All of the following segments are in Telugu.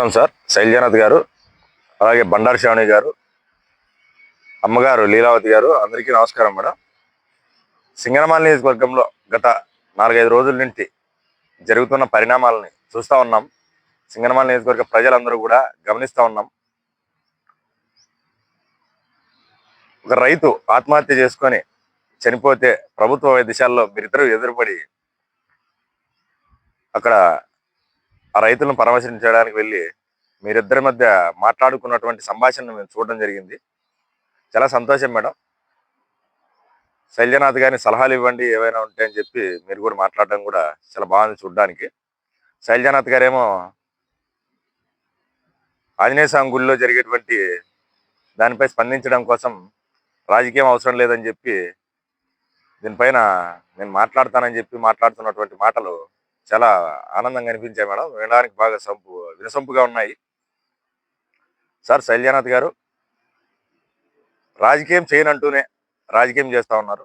నమస్కారం సార్. శైలజనాథ్ గారు అలాగే బండారు శ్రావణి గారు అమ్మగారు లీలావతి గారు అందరికీ నమస్కారం మేడం. సింగనమాల నియోజకవర్గంలో గత నాలుగైదు రోజుల నుండి జరుగుతున్న పరిణామాలని చూస్తూ ఉన్నాం. సింగనమాల నియోజకవర్గ ప్రజలందరూ కూడా గమనిస్తూ ఉన్నాం. ఒక రైతు ఆత్మహత్య చేసుకొని చనిపోతే ప్రభుత్వ వైద్యశాలలో మీరిద్దరూ ఎదురుపడి అక్కడ ఆ రైతులను పరామర్శించడానికి వెళ్ళి మీరిద్దరి మధ్య మాట్లాడుకున్నటువంటి సంభాషణను మేము చూడడం జరిగింది. చాలా సంతోషం మేడం. శైలజనాథ్ గారిని సలహాలు ఇవ్వండి ఏవైనా ఉంటాయని చెప్పి మీరు కూడా మాట్లాడడం కూడా చాలా బాగుంది చూడడానికి. శైలజనాథ్ గారేమో ఆంజనేయ స్వామి గుడిలో జరిగేటువంటి దానిపై స్పందించడం కోసం రాజకీయం అవసరం లేదని చెప్పి దీనిపైన నేను మాట్లాడతానని చెప్పి మాట్లాడుతున్నటువంటి మాటలు చాలా ఆనందంగా అనిపించాయి మేడం. వినడానికి బాగా సంపు వినసొంపుగా ఉన్నాయి. సార్ శైల్యానాథ్ గారు రాజకీయం చేయనంటూనే రాజకీయం చేస్తూ ఉన్నారు.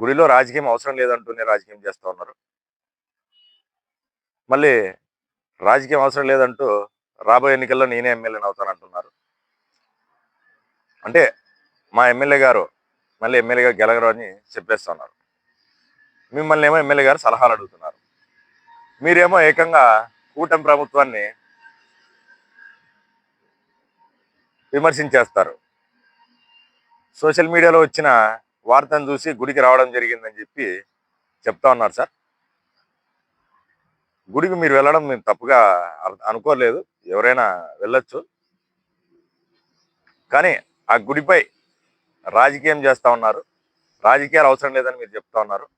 గుడిలో రాజకీయం అవసరం లేదంటూనే రాజకీయం చేస్తూ ఉన్నారు. మళ్ళీ రాజకీయం అవసరం లేదంటూ రాబోయే ఎన్నికల్లో నేనే ఎమ్మెల్యేని అవుతానంటున్నారు అంటే మా ఎమ్మెల్యే గారు మళ్ళీ ఎమ్మెల్యేగా గెలగరు అని చెప్పేస్తున్నారు మిమ్మల్ని ఏమో ఎమ్మెల్యే గారు సలహాలు అడుగుతున్నారు. మీరేమో ఏకంగా కూటమి ప్రభుత్వాన్ని విమర్శించేస్తారు. సోషల్ మీడియాలో వచ్చిన వార్తను చూసి గుడికి రావడం జరిగిందని చెప్పి చెప్తా ఉన్నారు సార్. గుడికి మీరు వెళ్ళడం మేము తప్పుగా అనుకోలేదు. ఎవరైనా వెళ్ళొచ్చు. కానీ ఆ గుడిపై రాజకీయం చేస్తూ ఉన్నారు. రాజకీయాలు అవసరం లేదని మీరు చెప్తా ఉన్నారు.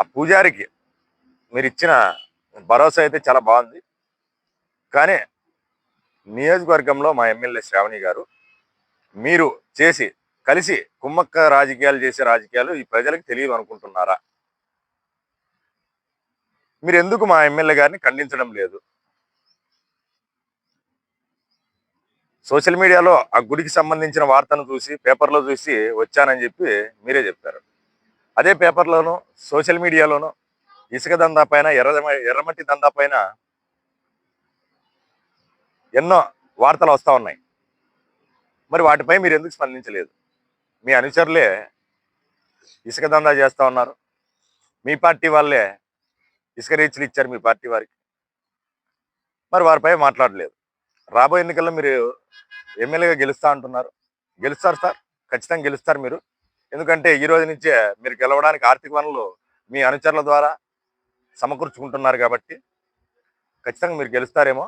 ఆ పూజారికి మీరు ఇచ్చిన భరోసా అయితే చాలా బాగుంది. కానీ నియోజకవర్గంలో మా ఎమ్మెల్యే శ్రావణి గారు మీరు చేసి కలిసి కుమ్మక్క రాజకీయాలు చేసే రాజకీయాలు ఈ ప్రజలకు తెలియదు అనుకుంటున్నారా? మీరు ఎందుకు మా ఎమ్మెల్యే గారిని ఖండించడం లేదు? సోషల్ మీడియాలో ఆ గుడికి సంబంధించిన వార్తను చూసి పేపర్లో చూసి వచ్చానని చెప్పి మీరే చెప్పారు అదే పేపర్లోను సోషల్ మీడియాలోనూ ఇసుక దందా పైన ఎర్ర ఎర్రమట్టి దందా పైన ఎన్నో వార్తలు వస్తూ ఉన్నాయి. మరి వాటిపై మీరు ఎందుకు స్పందించలేదు? మీ అనుచరులే ఇసుక దందా చేస్తూ ఉన్నారు. మీ పార్టీ వాళ్ళే ఇసుక రీచ్లు ఇచ్చారు మీ పార్టీ వారికి. మరి వారిపై మాట్లాడలేదు. రాబోయే ఎన్నికల్లో మీరు ఎమ్మెల్యేగా గెలుస్తా అంటున్నారు. గెలుస్తారు సార్? ఖచ్చితంగా గెలుస్తారు మీరు. ఎందుకంటే ఈ రోజు నుంచే మీరు గెలవడానికి ఆర్థిక వనరులు మీ అనుచరుల ద్వారా సమకూర్చుకుంటున్నారు కాబట్టి ఖచ్చితంగా మీరు గెలుస్తారేమో.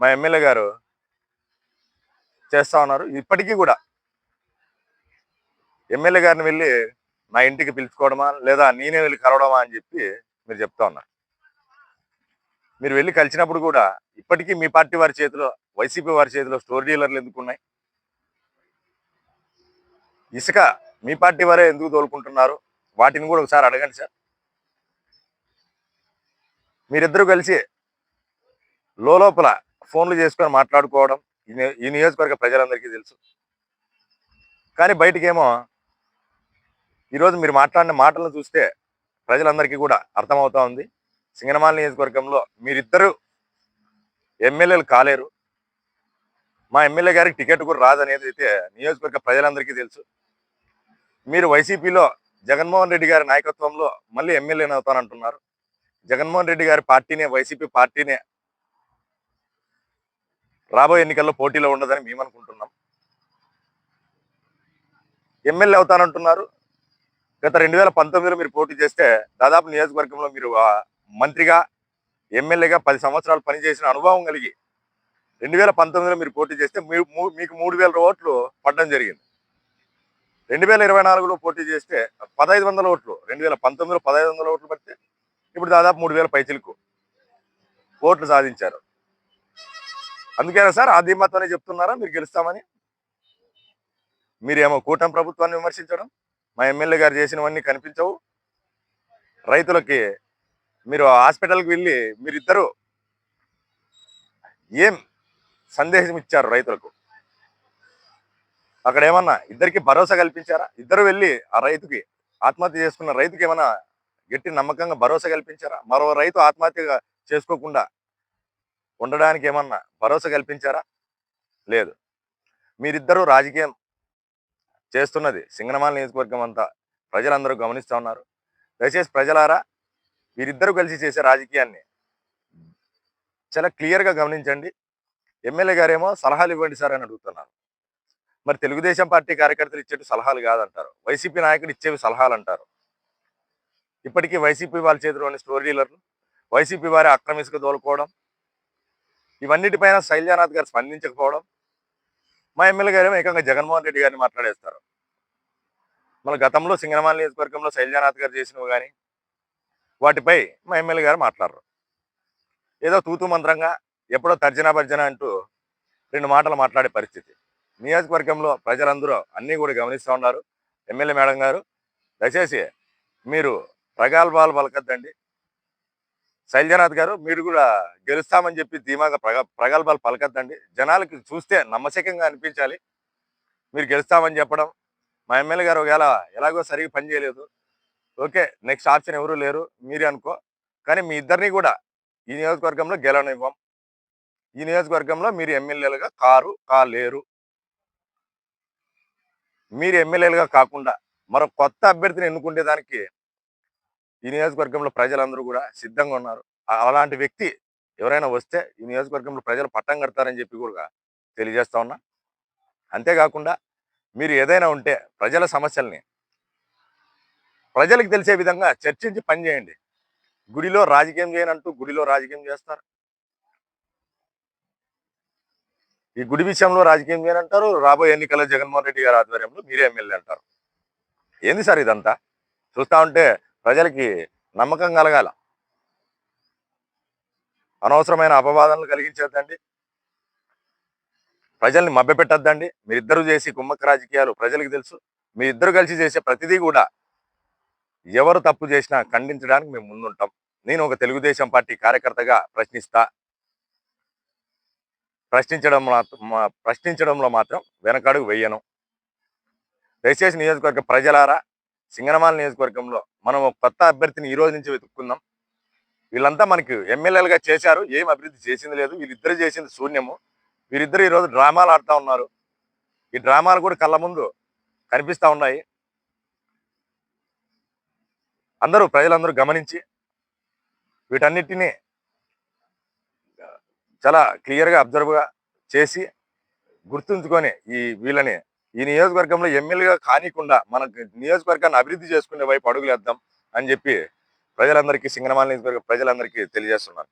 మా ఎమ్మెల్యే గారు చేస్తా ఉన్నారు. ఇప్పటికీ కూడా ఎమ్మెల్యే గారిని వెళ్ళి నా ఇంటికి పిలుచుకోవడమా లేదా నేనే వెళ్ళి కలవడమా అని చెప్పి మీరు చెప్తా ఉన్నారు. మీరు వెళ్ళి కలిసినప్పుడు కూడా ఇప్పటికీ మీ పార్టీ వారి చేతిలో వైసీపీ వారి చేతిలో స్టోర్ డీలర్లు ఎందుకు ఉన్నాయి? ఇసుక మీ పార్టీ వారే ఎందుకు తోలుకుంటున్నారు? వాటిని కూడా ఒకసారి అడగండి సార్. మీరిద్దరూ కలిసి లోపల ఫోన్లు చేసుకొని మాట్లాడుకోవడం ఈ నియోజకవర్గ ప్రజలందరికీ తెలుసు. కానీ బయటికేమో ఈరోజు మీరు మాట్లాడిన మాటలను చూస్తే ప్రజలందరికీ కూడా అర్థమవుతా ఉంది. సింగనమాల నియోజకవర్గంలో మీరిద్దరూ ఎమ్మెల్యేలు కాలేరు. మా ఎమ్మెల్యే గారికి టికెట్ కూడా రాదనేది అయితే నియోజకవర్గ ప్రజలందరికీ తెలుసు. మీరు వైసీపీలో జగన్మోహన్ రెడ్డి గారి నాయకత్వంలో మళ్ళీ ఎమ్మెల్యేని అవుతానంటున్నారు. జగన్మోహన్ రెడ్డి గారి పార్టీనే వైసీపీ పార్టీనే రాబోయే ఎన్నికల్లో పోటీలో ఉండదని మేము అనుకుంటున్నాం ఎమ్మెల్యే అవుతానంటున్నారు. గత రెండు వేల పంతొమ్మిదిలో మీరు పోటీ చేస్తే దాదాపు నియోజకవర్గంలో మీరు మంత్రిగా ఎమ్మెల్యేగా పది సంవత్సరాలు పనిచేసిన అనుభవం కలిగి రెండు వేల పంతొమ్మిదిలో మీరు పోటీ చేస్తే మీ- మీకు మూడు వేల ఓట్లు పడడం జరిగింది. రెండు వేల ఇరవై నాలుగులో పోటీ చేస్తే పదహైదు వందల ఓట్లు రెండు వేల పంతొమ్మిదిలో పదహైదు వందల ఓట్లు పడితే ఇప్పుడు దాదాపు మూడు వేల పైచిలకు ఓట్లు సాధించారు. అందుకేనా సార్ ఆ ధీమాతోనే చెప్తున్నారా? మీరు గెలుస్తామని. మీరేమో కూటమి ప్రభుత్వాన్ని విమర్శించడం మా ఎమ్మెల్యే గారు చేసినవన్నీ కనిపించవు. రైతులకి మీరు హాస్పిటల్కి వెళ్ళి మీరిద్దరు ఏం సందేశం ఇచ్చారు రైతులకు? అక్కడ ఏమన్నా ఇద్దరికి భరోసా కల్పించారా? ఇద్దరు వెళ్ళి ఆ రైతుకి ఆత్మహత్య చేసుకున్న రైతుకి ఏమన్నా గట్టి నమ్మకంగా భరోసా కల్పించారా? మరో రైతు ఆత్మహత్య చేసుకోకుండా ఉండడానికి ఏమన్నా భరోసా కల్పించారా? లేదు. మీరిద్దరూ రాజకీయం చేస్తున్నది సింగనమాల నియోజకవర్గం అంతా ప్రజలందరూ గమనిస్తూ ఉన్నారు. దయచేసి ప్రజలారా వీరిద్దరూ కలిసి చేసే రాజకీయాన్ని చాలా క్లియర్గా గమనించండి. ఎమ్మెల్యే గారేమో సలహాలు ఇవ్వండి సార్ అని అడుగుతున్నారు. మరి తెలుగుదేశం పార్టీ కార్యకర్తలు ఇచ్చేటి సలహాలు కాదంటారు. వైసీపీ నాయకుడు ఇచ్చేవి సలహాలు అంటారు ఇప్పటికీ వైసీపీ వాళ్ళ చేతిలోని స్టోర్ డీలర్లు వైసీపీ వారి అక్రమ తోలుకోవడం ఇవన్నిటిపైన శైలజానాథ్ గారు స్పందించకపోవడం మా ఎమ్మెల్యే గారు ఏకంగా జగన్మోహన్ రెడ్డి గారిని మాట్లాడేస్తారు. మన గతంలో సింగనమాల నియోజకవర్గంలో శైలజానాథ్ గారు చేసినవి కానీ వాటిపై మా ఎమ్మెల్యే గారు మాట్లాడరు. ఏదో తూతు మంత్రంగా ఎప్పుడో తర్జనా భర్జన అంటూ రెండు మాటలు మాట్లాడే పరిస్థితి. నియోజకవర్గంలో ప్రజలందరూ అన్నీ కూడా గమనిస్తూ ఉన్నారు. ఎమ్మెల్యే మేడం గారు దయచేసి మీరు ప్రగల్భాలు పలకద్దండి. శైలజనాథ్ గారు మీరు కూడా గెలుస్తామని చెప్పి ధీమాగా ప్రగ ప్రగల్భాలు పలకద్దండి. జనాలకి చూస్తే నమ్మశకంగా అనిపించాలి. మీరు గెలుస్తామని చెప్పడం. మా ఎమ్మెల్యే గారు ఒకవేళ ఎలాగో సరిగ్గా పని చేయలేదు. ఓకే నెక్స్ట్ ఆప్షన్ ఎవరు లేరు మీరే అనుకో. కానీ మీ ఇద్దరిని కూడా ఈ నియోజకవర్గంలో గెలవనివ్వం. ఈ నియోజకవర్గంలో మీరు ఎమ్మెల్యేలుగా కారు కాలేరు. మీరు ఎమ్మెల్యేలుగా కాకుండా మరో కొత్త అభ్యర్థిని ఎన్నుకునే దానికి ఈ నియోజకవర్గంలో ప్రజలందరూ కూడా సిద్ధంగా ఉన్నారు. అలాంటి వ్యక్తి ఎవరైనా వస్తే ఈ నియోజకవర్గంలో ప్రజలు పట్టం కడతారని చెప్పి కూడా తెలియజేస్తా ఉన్నా. అంతేకాకుండా మీరు ఏదైనా ఉంటే ప్రజల సమస్యల్ని ప్రజలకు తెలిసే విధంగా చర్చించి పనిచేయండి. గుడిలో రాజకీయం చేయనంటూ గుడిలో రాజకీయం చేస్తారు. ఈ గుడి విషయంలో రాజకీయం చేయనంటారు రాబోయే ఎన్నికల్లో జగన్మోహన్ రెడ్డి గారి ఆధ్వర్యంలో మీరే ఎమ్మెల్యే అంటారు. ఏంది సార్ ఇదంతా? చూస్తా ఉంటే ప్రజలకి నమ్మకం కలగాల. అనవసరమైన అపవాదనలు కలిగించద్దండి. ప్రజల్ని మభ్యపెట్టద్దండి. మీరిద్దరూ చేసి కుమ్మక్క రాజకీయాలు ప్రజలకు తెలుసు. మీ ఇద్దరు కలిసి చేసే ప్రతిదీ కూడా ఎవరు తప్పు చేసినా ఖండించడానికి మేము ముందుంటాం. నేను ఒక తెలుగుదేశం పార్టీ కార్యకర్తగా ప్రశ్నిస్తా ప్రశ్నించడం మాత్రం ప్రశ్నించడంలో మాత్రం వెనకడుగు వెయ్యను దయచేసి నియోజకవర్గ ప్రజలారా సింగనమాల నియోజకవర్గంలో మనం ఒక కొత్త అభ్యర్థిని ఈ రోజు నుంచి వెతుక్కుందాం. వీళ్ళంతా మనకి ఎమ్మెల్యేలుగా చేశారు ఏం అభివృద్ధి చేసింది లేదు వీళ్ళిద్దరు చేసింది శూన్యము. వీరిద్దరు ఈరోజు డ్రామాలు ఆడుతూ ఉన్నారు. ఈ డ్రామాలు కూడా కళ్ళ ముందు కనిపిస్తూ ఉన్నాయి. అందరూ ప్రజలందరూ గమనించి వీటన్నిటినీ చాలా క్లియర్గా అబ్జర్వ్గా చేసి గుర్తుంచుకొని ఈ వీళ్ళని. ఈ నియోజకవర్గంలో ఎమ్మెల్యేగా కానికుండా మనకు నియోజకవర్గాన్ని అభివృద్ధి చేసుకునే వైపు అడుగులేద్దాం అని చెప్పి ప్రజలందరికీ సింగనమాల నియోజకవర్గ ప్రజలందరికీ తెలియజేస్తున్నారు